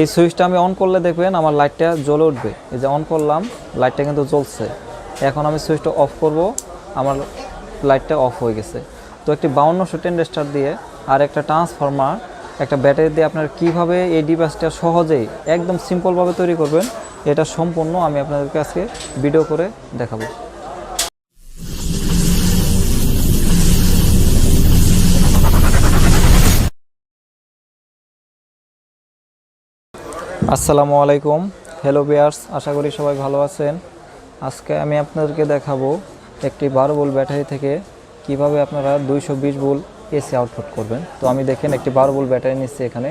এই সুইচটা আমি অন করলে দেখবেন আমার লাইটটা জ্বলে উঠবে। এই যে অন করলাম লাইটটা কিন্তু জ্বলছে। এখন আমি সুইচটা অফ করব, আমার লাইটটা অফ হয়ে গেছে। তো একটি বাউন্ন বাউন্নশো টেন্ডেস্টার দিয়ে আর একটা ট্রান্সফরমার একটা ব্যাটারি দিয়ে আপনার কীভাবে এই ডিভাইসটা সহজেই, একদম সিম্পলভাবে তৈরি করবেন, এটা সম্পূর্ণ আমি আপনাদেরকে আজকে ভিডিও করে দেখাবো। আসসালামু আলাইকুম। হ্যালো বিয়ার্স আশা করি সবাই ভালো আছেন। আজকে আমি আপনাদেরকে দেখাবো একটি বারো বোল ব্যাটারি থেকে কীভাবে আপনারা দুইশো বিশ বোল এসি আউটপুট করবেন। তো আমি দেখেন একটি বারো বোল ব্যাটারি নিচ্ছি এখানে।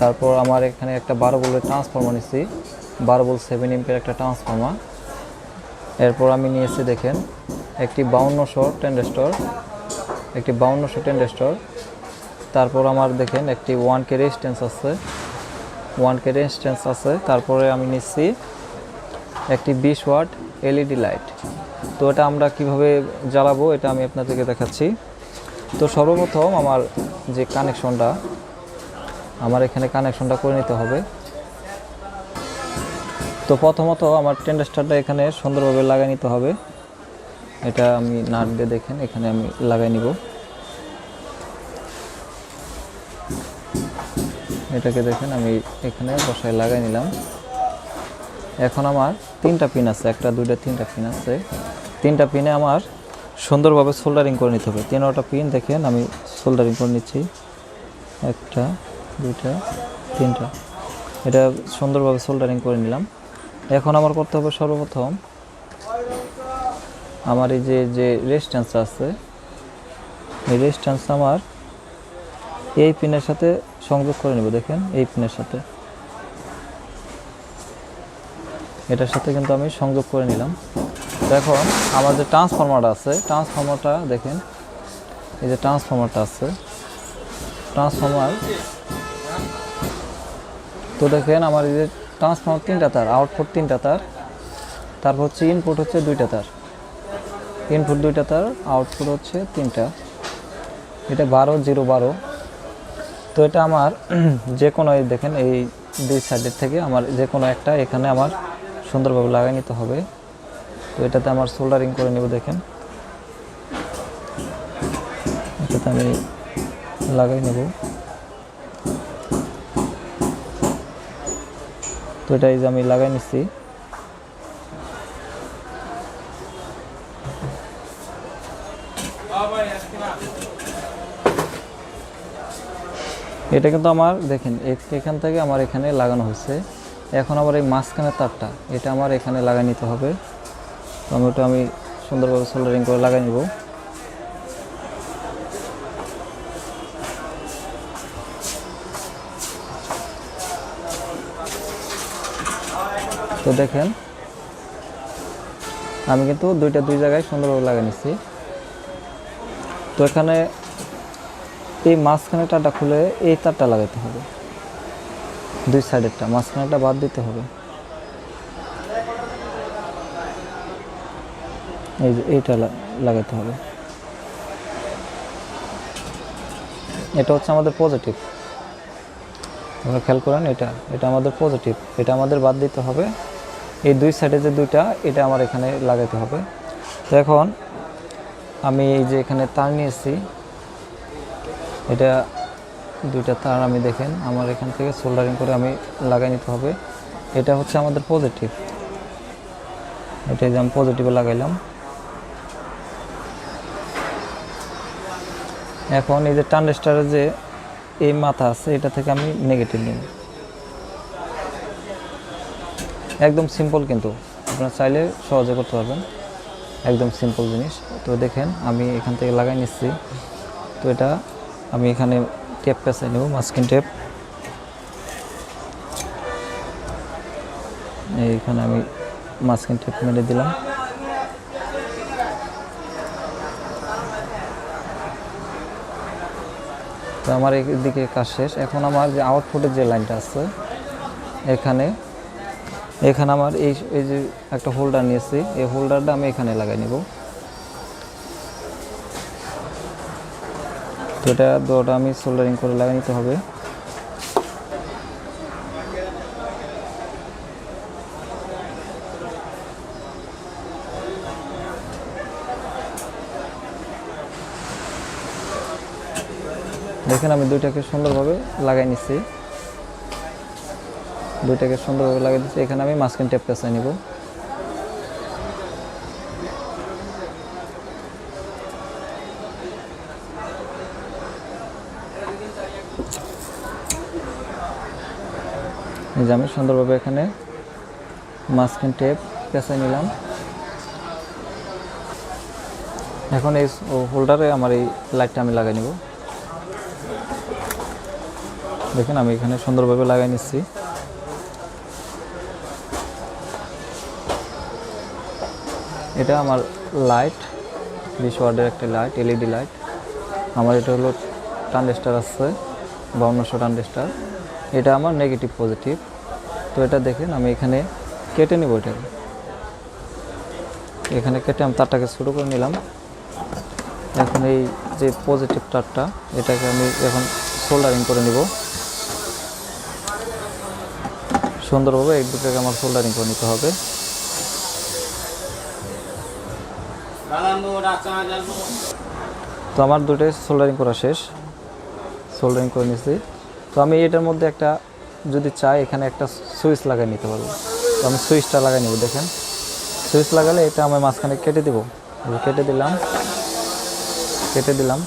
তারপর আমার এখানে একটা বারো বোলের ট্রান্সফর্মার নিচ্ছি। বারো বোল সেভেন ইম্পের একটা ট্রান্সফর্মার এরপর আমি নিয়েছি দেখেন একটি বাউন্নশো টেন্ডেস্টর একটি বাউন্নশো টেন্ডেস্টর তারপর আমার দেখেন একটি ওয়ান কে রেজিস্ট্যান্স আছে। ওয়ান কে রেজিস্ট্যান্স আছে, তারপরে আমি নিচ্ছি একটি বিশ ওয়াট এলইডি লাইট। তো এটা আমরা কীভাবে জ্বালাবো এটা আমি আপনাদেরকে দেখাচ্ছি। তো সর্বপ্রথম আমার যে কানেকশনটা, আমার এখানে কানেকশনটা করে নিতে হবে। তো প্রথমত আমার টেন্ডেস্টারটা এখানে সুন্দরভাবে লাগাই নিতে হবে। এটা আমি নাট দিয়ে দেখেন, এখানে আমি লাগাই নিব। এটাকে দেখেন, আমি এখানে বসায় লাগাই নিলাম। এখন আমার তিনটা পিন আছে, একটা, দুইটা, তিনটা পিন আছে। তিনটা পিনে আমার সুন্দরভাবে সোল্ডারিং করে নিতে হবে। তিনটা পিন দেখেন, আমি সোল্ডারিং করে নিচ্ছি। একটা, দুইটা, তিনটা। এটা সুন্দরভাবে সোল্ডারিং করে নিলাম। এখন আমার করতে হবে সর্বপ্রথম আমার এই যে যে রেজিস্ট্যান্স আছে, এই রেজিস্ট্যান্স আমার এই পিনের সাথে সংযোগ করে নেব, দেখেন, এই পিনের সাথে। এটার সাথে কিন্তু আমি সংযোগ করে নিলাম। এখন আমার যে ট্রান্সফর্মারটা আছে ট্রান্সফর্মারটা দেখেন, এই যে ট্রান্সফর্মারটা আছে ট্রান্সফর্মার তো দেখেন, আমার এই যে ট্রান্সফর্মার তিনটা তার আউটপুট তিনটা তার, তারপর হচ্ছে ইনপুট হচ্ছে দুইটা তার। ইনপুট দুইটা তার আউটপুট হচ্ছে তিনটা। এটা বারো, জিরো, বারো। তো এটা আমার, যে কোনো এই দেখেন, এই দুই সাইডের থেকে আমার যে কোনো একটা এখানে আমার সুন্দরভাবে লাগাই নিতে হবে। তো এটাতে আমার সোল্ডারিং করে নেব দেখেন। এটাতে আমি লাগাই নেব। তো এটা এই যে আমি লাগাই নিচ্ছি এটা কিন্তু আমার, দেখেন এখান থেকে আমার এখানে লাগানো হয়েছে। এখন আবার এই মাঝখানের তারটা, এটা আমার এখানে লাগাই নিতে হবে। তো আমি ওটা আমি সুন্দরভাবে সোল্ডারিং করে লাগাই নিব। তো দেখেন, আমি কিন্তু দুইটা দুই জায়গায় সুন্দরভাবে লাগিয়ে নিচ্ছি। তো এখানে এই মাঝখানে তারটা খুলে এই তারটা লাগাতে হবে। দুই সাইডেরটা মাঝখানেটা বাদ দিতে হবে। এই যে এইটা লাগাতে হবে। এটা হচ্ছে আমাদের পজিটিভ আপনারা খেয়াল করেন এটা এটা আমাদের পজিটিভ এটা আমাদের বাদ দিতে হবে। এই দুই সাইডে যে দুইটা, এটা আমার এখানে লাগাতে হবে। তো এখন আমি এই যে এখানে তার নিয়েছি এটা দুইটা তার আমি দেখেন, আমার এখান থেকে সোল্ডারিং করে আমি লাগাই নিতে হবে। এটা হচ্ছে আমাদের পজিটিভ এটা যে আমি পজিটিভে লাগাইলাম। এখন এই যে ট্রানজিস্টারের যে এই মাথা আছে, এটা থেকে আমি নেগেটিভ নিব। একদম সিম্পল কিন্তু। আপনারা চাইলে সহজে করতে পারবেন। একদম সিম্পল জিনিস। তো দেখেন, আমি এখান থেকে লাগাই নিচ্ছি। তো এটা আমি এখানে টেপ পেঁচাই নেব মাস্কিন টেপ এইখানে আমি মাস্কিন টেপ মেরে দিলাম। তো আমার এদিকে কাজ শেষ। এখন আমার যে আউটপুটের যে লাইনটা আছে, এখানে এখানে আমার এই এই যে একটা হোল্ডার নিয়েছি, এই হোল্ডারটা আমি এখানে লাগাই নেব। তো এটা দোটা আমি সোল্ডারিং করে লাগিয়ে নিতে হবে। দেখেন আমি দুইটাকে সুন্দরভাবে লাগাই নিচ্ছি। দুইটাকে সুন্দরভাবে লাগিয়ে দিচ্ছি। এখানে আমি মাস্কিন টেপ কাছে নিব। যে আমি সুন্দরভাবে এখানে মাঝখান টেপ পেঁচাই নিলাম। এখন এই হোল্ডারে আমার এই লাইটটা আমি লাগাই নিব। দেখেন আমি এখানে সুন্দরভাবে লাগাই নিচ্ছি। এটা আমার লাইট, বিশ ওয়ার্ডের একটা লাইট, এলইডি লাইট। আমার এটা হলো ট্রানজিস্টার আছে বাউন্নশো ট্রানজিস্টার এটা আমার নেগেটিভ পজিটিভ। তো এটা দেখেন, আমি এখানে কেটে নিব এটাকে এখানে কেটে আমি তারটাকে শুরু করে নিলাম। এখন এই যে পজিটিভ তারটা, এটাকে আমি এখন সোল্ডারিং করে নিব। সুন্দরভাবে এই দুটাকে আমার সোল্ডারিং করে নিতে হবে। তো আমার দুটোই সোল্ডারিং করা শেষ। সোল্ডারিং করে নিচ্ছি তো আমি এটার মধ্যে একটা যদি চাই, এখানে একটা সুইচ লাগাই নিতে পারব। তো আমি সুইচটা লাগাই নেব, দেখেন। সুইচ লাগালে এটা আমি মাঝখানে কেটে দিব। কেটে দিলাম। কেটে দিলাম।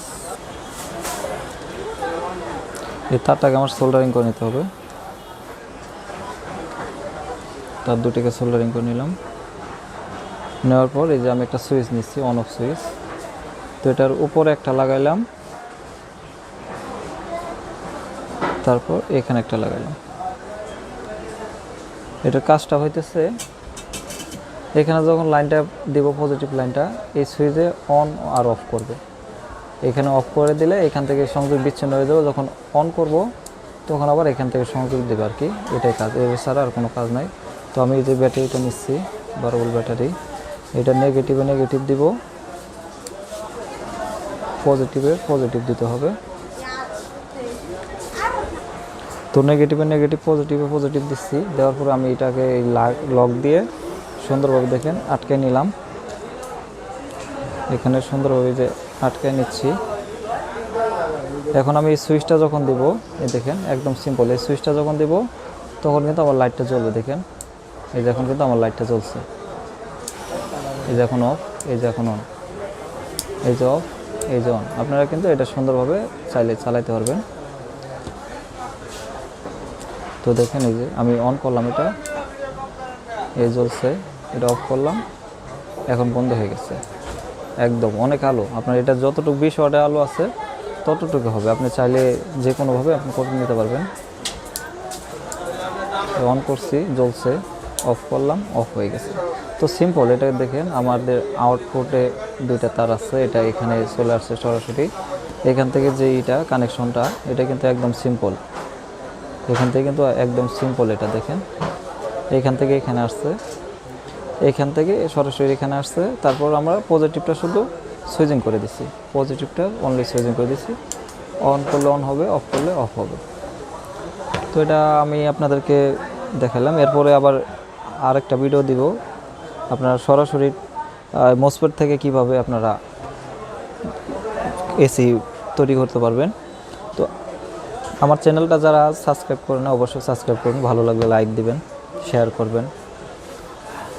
এই তারটাকে আমার সোল্ডারিং করে নিতে হবে। তার দুটিকে সোল্ডারিং করে নিলাম। নেওয়ার পর এই যে আমি একটা সুইচ নিচ্ছি অন অফ সুইচ। তো এটার উপরে একটা লাগাইলাম। তারপর এখানে একটা লাগাইলাম। এটার কাজটা হইতেছে, এখানে যখন লাইনটা দেব পজিটিভ লাইনটা, এই সুইচে অন আর অফ করবে। এখানে অফ করে দিলে এখান থেকে সংযোগ বিচ্ছিন্ন হয়ে যাবে। যখন অন করব, তখন আবার এখান থেকে সংযোগ দেবে আর কি। এটাই কাজ, এর ছাড়া আর কোনো কাজ নাই। তো আমি এই যে ব্যাটারিটা নিচ্ছি বারো ব্যাটারি এটা নেগেটিভে নেগেটিভ দিব। পজিটিভে পজিটিভ দিতে হবে। তো নেগেটিভে নেগেটিভ পজিটিভে পজিটিভ দিচ্ছি। দেওয়ার পরে আমি এটাকে এই লক দিয়ে সুন্দরভাবে দেখেন আটকে নিলাম। এখানে সুন্দরভাবে যে আটকে নিচ্ছি। এখন আমি এই সুইচটা যখন দিব, এই দেখেন একদম সিম্পল এই সুইচটা যখন দিব, তখন কিন্তু আমার লাইটটা জ্বলবে, দেখেন। এই যে এখন কিন্তু আমার লাইটটা জ্বলছে। এই যে এখন অফ এই যে এখন অন এই যে অফ এই যে অন আপনারা কিন্তু এটা সুন্দরভাবে চাইলে চালাইতে পারবেন। তো দেখেন এই যে আমি অন করলাম এটা। এই জ্বলছে, এটা অফ করলাম। এখন বন্ধ হয়ে গেছে। একদম, অনেক আলো। আপনার এটা যতটুকু বিশ ওয়াটের আলো আছে, ততটুকু হবে। আপনি চাইলে যে কোনোভাবে আপনি করে নিতে পারবেন। অন করছি, জ্বলছে অফ করলাম অফ হয়ে গেছে। তো সিম্পল এটা দেখেন, আমাদের আউটপুটে দুইটা তার আছে। এটা এখানে চলে আসছে সরাসরি। এখান থেকে যে এটা কানেকশনটা এটা কিন্তু একদম সিম্পল এখান থেকে কিন্তু একদম সিম্পল এটা, দেখেন। এখান থেকে এখানে আসছে। এখান থেকে সরাসরি এখানে আসছে। তারপর আমরা পজিটিভটা শুধু সুইচিং করে দিচ্ছি পজিটিভটা অনলি সুইচিং করে দিচ্ছি অন করলে অন হবে অফ করলে অফ হবে। তো এটা আমি আপনাদেরকে দেখালাম। এরপরে আবার আরেকটা ভিডিও দিব। আপনারা সরাসরি মোসপেট থেকে কীভাবে আপনারা এসি তৈরি করতে পারবেন। আমার চ্যানেলটা যারা সাবস্ক্রাইব করেন অবশ্যই সাবস্ক্রাইব করুন। ভালো লাগলে লাইক দিবেন, শেয়ার করবেন।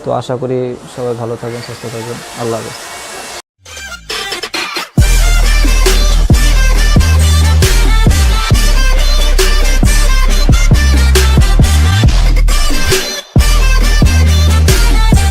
তো আশা করি সবাই ভালো থাকবেন, সুস্থ থাকবেন। আল্লাহ হাফেজ।